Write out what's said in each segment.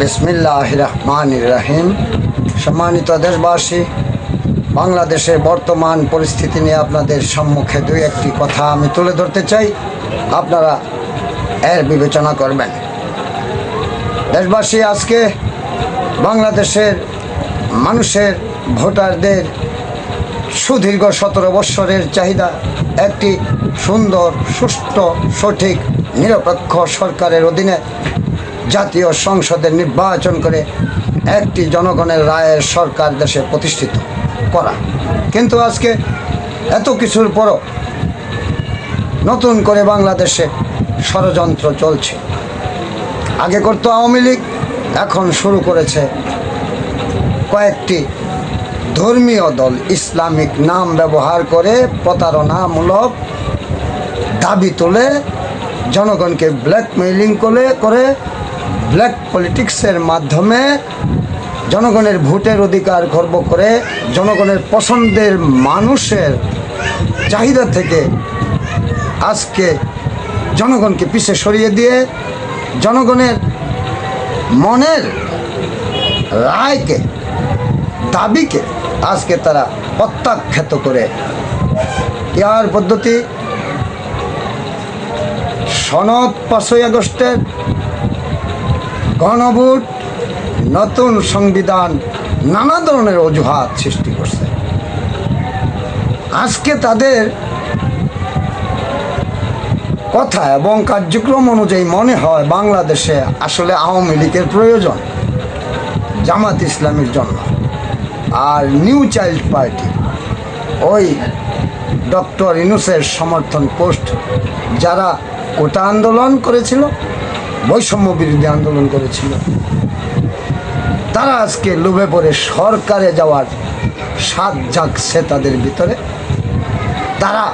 বিসমিল্লাহ রহমান রাহিম সম্মানিত দেশবাসী বাংলাদেশের বর্তমান পরিস্থিতি নিয়ে আপনাদের সম্মুখে দুই একটি কথা আমি তুলে ধরতে চাই। আপনারা এর বিবেচনা করবেন। দেশবাসী, আজকে বাংলাদেশের মানুষের ভোটারদের সুদীর্ঘ সতেরো বৎসরের চাহিদা একটি সুন্দর, সুষ্ঠু, সঠিক, নিরপেক্ষ সরকারের অধীনে জাতীয় সংসদের নির্বাচন করে একটি জনগণের রায়ের সরকার দেশে প্রতিষ্ঠিত করা। কিন্তু আজকে এত কিছুর পরও নতুন করে বাংলাদেশে ষড়যন্ত্র চলছে। আগে করতো আওয়ামী লীগ, এখন শুরু করেছে কয়েকটি ধর্মীয় দল, ইসলামিক নাম ব্যবহার করে প্রতারণামূলক দাবি তুলে, জনগণকে ব্ল্যাকমেইলিং করে করে ব্ল্যাক পলিটিক্সের মাধ্যমে জনগণের ভোটের অধিকার খর্ব করে জনগণের পছন্দের মানুষের চাহিদা থেকে আজকে জনগণকে পিছে সরিয়ে দিয়ে জনগণের মনের রায়কে, দাবিকে আজকে তারা প্রত্যাখ্যাত করে। ইয়ার পদ্ধতি সনদ পাঁচই আগস্টের গণভোট নতুন সংবিধান নানা ধরনের অজুহাত সৃষ্টি করছে। আজকে তাদের কথা এবং কার্যক্রম অনুযায়ী মনে হয় বাংলাদেশে আসলে আওয়ামী লীগের প্রয়োজন, জামাত ইসলামের জন্য। আর নিউ চাইল্ড পার্টি, ওই ডক্টর ইনুসের সমর্থন পোস্ট, যারা কোটা আন্দোলন করেছিল বৈষম্য বিরোধী আন্দোলন করেছিল। তারা আজকে লোভে পড়ে সরকারে যাওয়ার স্বাদ জাগছে তাদের ভিতরে। তারা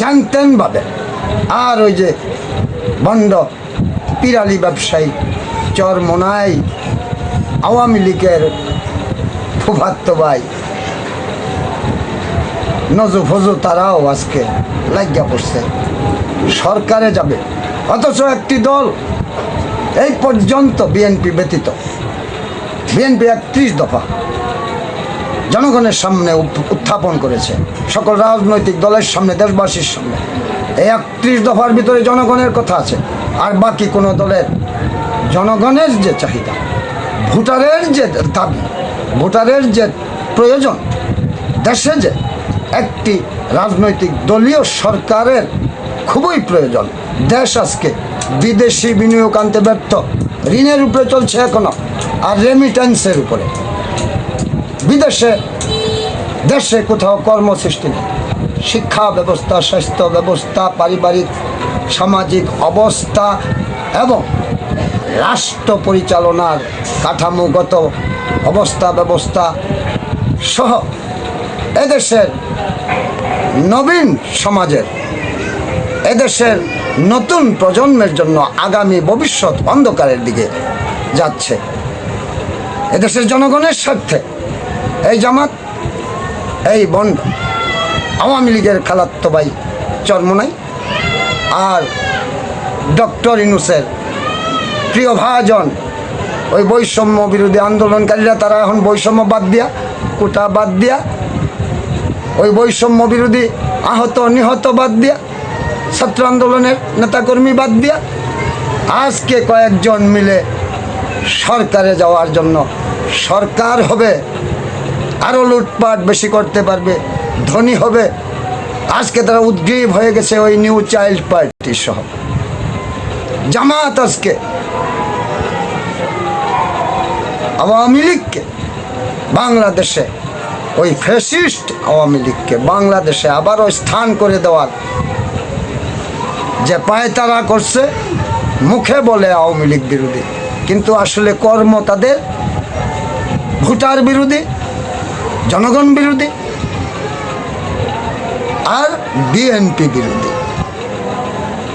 জানতেন ভাবে আর ওই যে বন্ড পিরালি ব্যবসায়ী চরমোনাই, আওয়ামী লীগের ফুফাত্ত ভাই নজু তারাও আজকে লাগিয়া পড়ছে। সরকারে যাবে। অথচ একটি দল এই পর্যন্ত বিএনপি ব্যতীত। বিএনপি একত্রিশ দফা জনগণের সামনে উত্থাপন করেছে। সকল রাজনৈতিক দলের সামনে, দেশবাসীর সামনে। এই একত্রিশ দফার ভিতরে জনগণের কথা আছে। আর বাকি কোনো দলের জনগণের যে চাহিদা, ভোটারের যে দাবি, ভোটারের যে প্রয়োজন, দেশে যে একটি রাজনৈতিক দলীয় সরকারের খুবই প্রয়োজন। দেশ আজকে বিদেশি বিনিয়োগ আনতে ব্যর্থ। ঋণের উপরে চলছে এখনও, আর রেমিটেন্সের উপরে। বিদেশে, দেশে কোথাও কর্মসৃষ্টি নেই। শিক্ষা ব্যবস্থা, স্বাস্থ্য ব্যবস্থা, পারিবারিক, সামাজিক অবস্থা এবং রাষ্ট্র পরিচালনার কাঠামোগত অবস্থা ব্যবস্থা সহ এদেশের নবীন সমাজের এদেশের নতুন প্রজন্মের জন্য আগামী ভবিষ্যৎ অন্ধকারের দিকে যাচ্ছে। এদেশের জনগণের স্বার্থে এই জামাত, এই বন্ড আওয়ামী লীগের খালাত্ত ভাই চরমনাই আর ডক্টর ইনুসের প্রিয় ভাজন, ওই বৈষম্য বিরোধী আন্দোলনকারীরা, তারা এখন বৈষম্য বাদ দিয়া, কোটা বাদ দিয়া, ওই বৈষম্য বিরোধী আহত নিহত বাদ দিয়া ছাত্র আন্দোলনের নেতাকর্মী বাদ দিয়া আজকে কয়েকজন মিলে সরকারে যাওয়ার জন্য সরকার হবে আরও লুটপাট বেশি করতে পারবে, ধনী হবে। আজকে তারা উদ্গ্রীব হয়ে গেছে ওই নিউ চাইল্ড পার্টি সহ। জামাত আজকে আওয়ামী লীগকে, বাংলাদেশে ওই ফ্যাসিস্ট আওয়ামী লীগকে, বাংলাদেশে আবারও স্থান করে দেওয়ার যে পায়তারা করছে, মুখে বলে আওয়ামী লীগ বিরোধী। কিন্তু আসলে কর্ম তাদের, ভোটার বিরোধী, জনগণ বিরোধী, আর বিএনপি বিরোধী।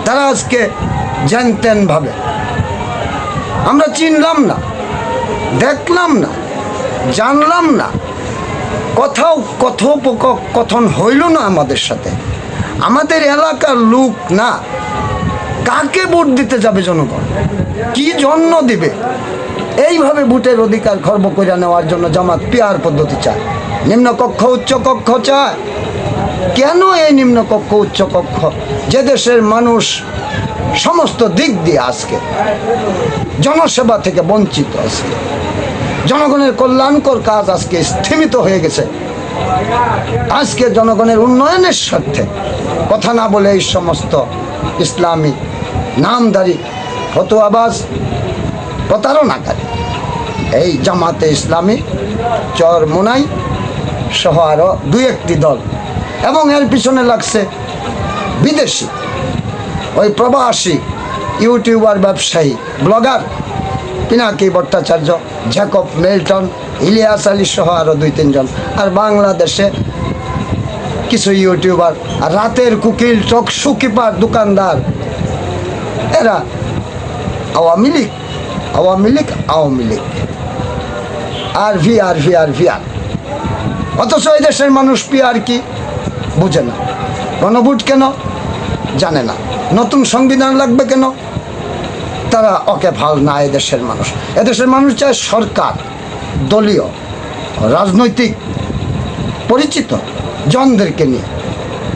তারা আজকে জানতেন ভাবে। আমরা চিনলাম না, দেখলাম না, জানলাম না। কোথাও কথোপকথন হইল না আমাদের সাথে। আমাদের এলাকার লোক না কাকে ভোট দিতে যাবে জনগণ? কি জন্য দিবে? এইভাবে ভোটের অধিকার খর্ব করে নেওয়ার জন্য জামাত পেয়ার পদ্ধতি চায়। নিম্নকক্ষ উচ্চ কক্ষ চায়। কেন এই নিম্ন কক্ষ, উচ্চ কক্ষ? যে দেশের মানুষ সমস্ত দিক দিয়ে আজকে জনসেবা থেকে বঞ্চিত আজকে। জনগণের কল্যাণকর কাজ আজকে স্থিমিত হয়ে গেছে। আজকে জনগণের উন্নয়নের স্বার্থে কথা না বলে এই সমস্ত ইসলামী নামদারি ফতোয়াবাজ প্রতারণাকারী। এই জামাতে ইসলামী চর মোনাই সহ আরও দুই একটি দল। এবং এর পিছনে লাগছে বিদেশি। ওই প্রবাসী ইউটিউবার, ব্যবসায়ী, blogger Pinaki Bhattacharya, Jacob Melton, Ilias Ali সহ আরও দুই তিনজন। আর বাংলাদেশে কিছু ইউটিউবার, আর রাতের কুকিল চকসু কিপার দোকানদার। এরা আওয়ামী লীগ আওয়ামী লীগ আওয়ামী লীগ। আর ভি আর ভি আর ভি আর। অথচ এই দেশের মানুষ পি আর কি বুঝে না। গণভোট কেন? জানে না। নতুন সংবিধান লাগবে কেন? তারা ওকে ভালো না এদেশের মানুষ। এদেশের মানুষ চায় সরকার, দলীয়, রাজনৈতিক, পরিচিত। জনদেরকে নিয়ে,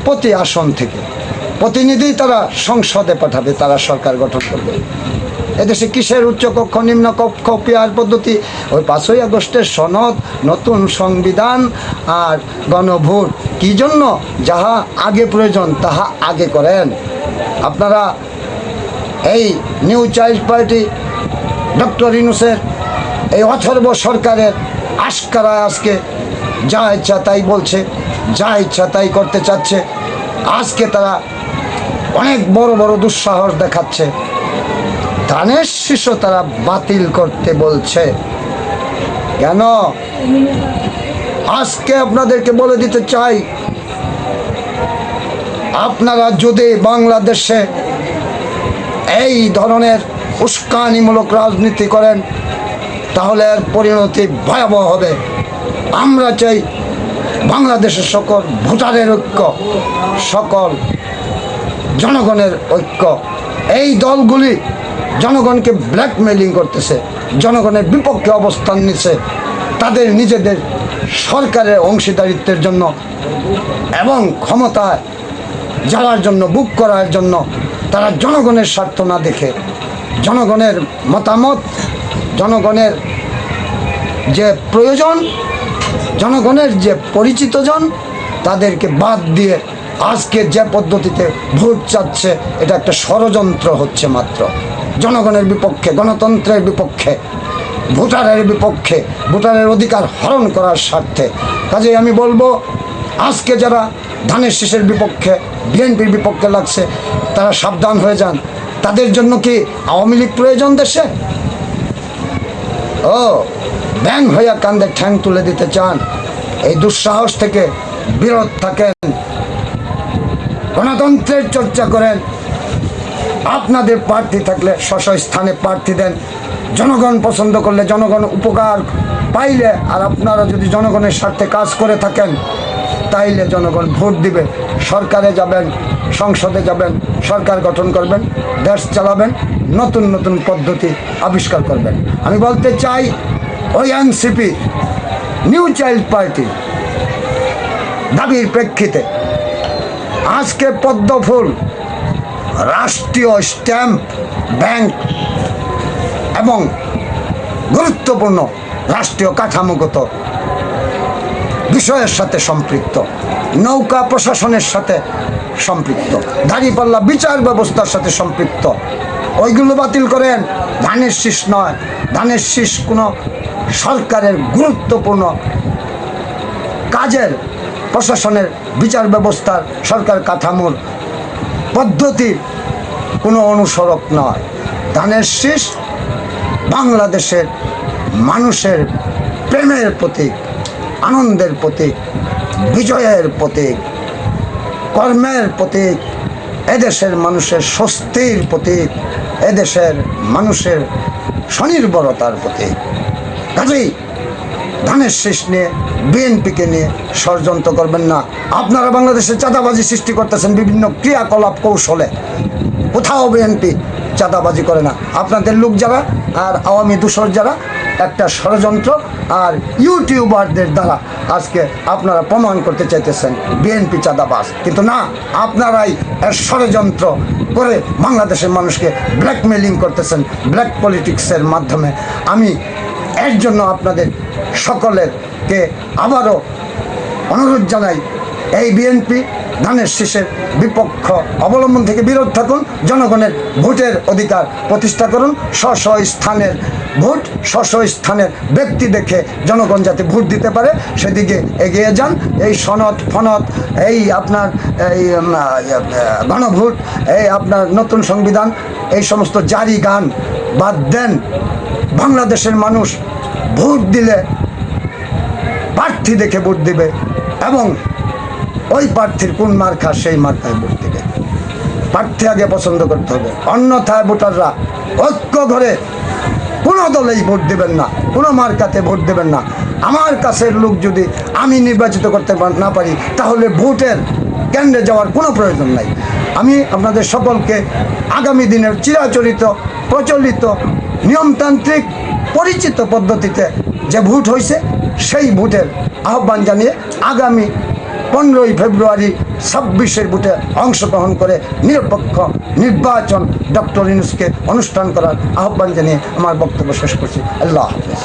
প্রতি আসন থেকে। প্রতিনিধি তারা সংসদে পাঠাবে, তারা সরকার গঠন করবে। এদেশে কিসের উচ্চকক্ষ নিম্ন কক্ষ, পিয়ার পদ্ধতি? ওই পাঁচই আগস্টের সনদ, নতুন সংবিধান আর গণভোট। কি জন্য? যাহা আগে প্রয়োজন, তাহা আগে করেন। আপনারা এই নিউ চাইল্ড পার্টি, ডক্টর ইনুসের এই অথর্ব সরকারের আশকারা আজকে যা ইচ্ছা তাই বলছে, যা ইচ্ছা তাই করতে চাচ্ছে। আজকে তারা অনেক বড় বড় দুঃসাহস দেখাচ্ছে। ধানের শীর্ষ তারা বাতিল করতে বলছে। কেন? আজকে আপনাদেরকে বলে দিতে চাই, আপনারা যদি বাংলাদেশে এই ধরনের উস্কানিমূলক রাজনীতি করেন, তাহলে এর পরিণতি ভয়াবহ হবে। আমরা চাই বাংলাদেশের সকল ভোটারের ঐক্য, সকল জনগণের ঐক্য। এই দলগুলি জনগণকে ব্ল্যাকমেলিং করতেছে, জনগণের বিপক্ষে অবস্থান নিচ্ছে তাদের নিজেদের সরকারের অংশীদারিত্বের জন্য এবং ক্ষমতায় যাওয়ার জন্য, বুক করার জন্য তারা জনগণের স্বার্থ না দেখে, জনগণের মতামত, জনগণের যে প্রয়োজন জনগণের যে পরিচিতজন তাদেরকে বাদ দিয়ে আজকে যে পদ্ধতিতে ভোট চাচ্ছে, এটা একটা ষড়যন্ত্র হচ্ছে মাত্র। জনগণের বিপক্ষে, গণতন্ত্রের বিপক্ষে, ভোটারের বিপক্ষে, ভোটারের অধিকার হরণ করার স্বার্থে। কাজেই আমি বলব, আজকে যারা ধানের শীষের বিপক্ষে, বিএনপির বিপক্ষে লাগছে, তারা সাবধান হয়ে যান। তাদের জন্য কি আওয়ামী লীগ প্রয়োজন দেশে? ও, ব্যাং হইয়া কান্দে ঠ্যাং তুলে দিতে চান। এই দুঃসাহস থেকে বিরত থাকেন। গণতন্ত্রের চর্চা করেন। আপনাদের প্রার্থী থাকলে স্ব স্থানে প্রার্থী দেন। জনগণ পছন্দ করলে জনগণ উপকার পাইলে আর আপনারা যদি জনগণের স্বার্থে কাজ করে থাকেন তাইলে জনগণ ভোট দিবে। সরকারে যাবেন, সংসদে যাবেন, সরকার গঠন করবেন, দেশ চালাবেন, নতুন নতুন পদ্ধতি আবিষ্কার করবেন। আমি বলতে চাই, ওই এনসিপি, নিউ চাইল্ড পার্টি, দাবির প্রেক্ষিতে আজকে পদ্মফুল রাষ্ট্রীয় স্ট্যাম্প, ব্যাংক এবং গুরুত্বপূর্ণ রাষ্ট্রীয় কাঠামোগত বিষয়ের সাথে সম্পৃক্ত, নৌকা প্রশাসনের সাথে সম্পৃক্ত, দাঁড়িপাল্লা বিচার ব্যবস্থার সাথে সম্পৃক্ত। ওইগুলো বাতিল করেন, ধানের শীষ নয়, ধানের শীষ কোনো সরকারের গুরুত্বপূর্ণ কাজের, প্রশাসনের বিচার ব্যবস্থার সরকার কাঠামোর পদ্ধতির কোনো অনুসরক নয়। ধানের শীষ বাংলাদেশের মানুষের প্রেমের প্রতীক। আনন্দের প্রতীক, বিজয়ের প্রতীক, কর্মের প্রতীক, এদেশের মানুষের স্বস্তির প্রতীক, এদেশের মানুষের স্বনির্ভরতার প্রতীক। কাজেই ধানের শেষ নিয়ে, বিএনপিকে নিয়ে ষড়যন্ত্র করবেন না। আপনারা বাংলাদেশে চাঁদাবাজি সৃষ্টি করতেছেন বিভিন্ন ক্রিয়াকলাপ কৌশলে। কোথাও বিএনপি চাঁদাবাজি করে না। আপনাদের লোক যারা আর আওয়ামী দূষর যারা একটা ষড়যন্ত্র আর ইউটিউবারদের দ্বারা আজকে আপনারা প্রমাণ করতে চাইতেছেন, বিএনপি চাঁদাবাজ। কিন্তু না, আপনারাই এর ষড়যন্ত্র করে বাংলাদেশের মানুষকে ব্ল্যাকমেলিং করতেছেন ব্ল্যাক পলিটিক্সের মাধ্যমে। আমি এর জন্য আপনাদের সকলেরকে আবারও অনুরোধ জানাই, এই বিএনপি ধানের শীষের বিপক্ষ অবলম্বন থেকে বিরোধ থাকুন, জনগণের ভোটের অধিকার প্রতিষ্ঠা করুন স্ব স্থানের ভোট স্থানের ব্যক্তি দেখে জনগণ যাতে ভোট দিতে পারে, সেদিকে এগিয়ে যান। এই সনদ, ফনদ, এই আপনার, এই গণভোট, এই আপনার নতুন সংবিধান, এই সমস্ত জারি গান বাদ দেন। বাংলাদেশের মানুষ ভোট দিলে প্রার্থী দেখে ভোট দিবে এবং ওই প্রার্থীর কোন মার্কা, সেই মার্কায় ভোট দেবে। প্রার্থী আগে পছন্দ করতে হবে। অন্যথায় ভোটাররা ঐক্য ঘরে কোনো দলেই ভোট দেবেন না, কোনো মার্কাতে ভোট দেবেন না। আমার কাছের লোক যদি আমি নির্বাচিত করতে না পারি, তাহলে ভোটের কেন্দ্রে যাওয়ার কোনো প্রয়োজন নাই। আমি আপনাদের সকলকে আগামী দিনের চিরাচরিত, প্রচলিত, নিয়মতান্ত্রিক, পরিচিত পদ্ধতিতে যে ভোট হয়েছে সেই ভোটের আহ্বান জানিয়ে আগামী পনেরোই ফেব্রুয়ারি ছাব্বিশের বুটে অংশগ্রহণ করে নিরপেক্ষ নির্বাচন ডক্টর ইনুসকে অনুষ্ঠান করার আহ্বান জানিয়ে আমার বক্তব্য শেষ করছি। আল্লাহ হাফেজ।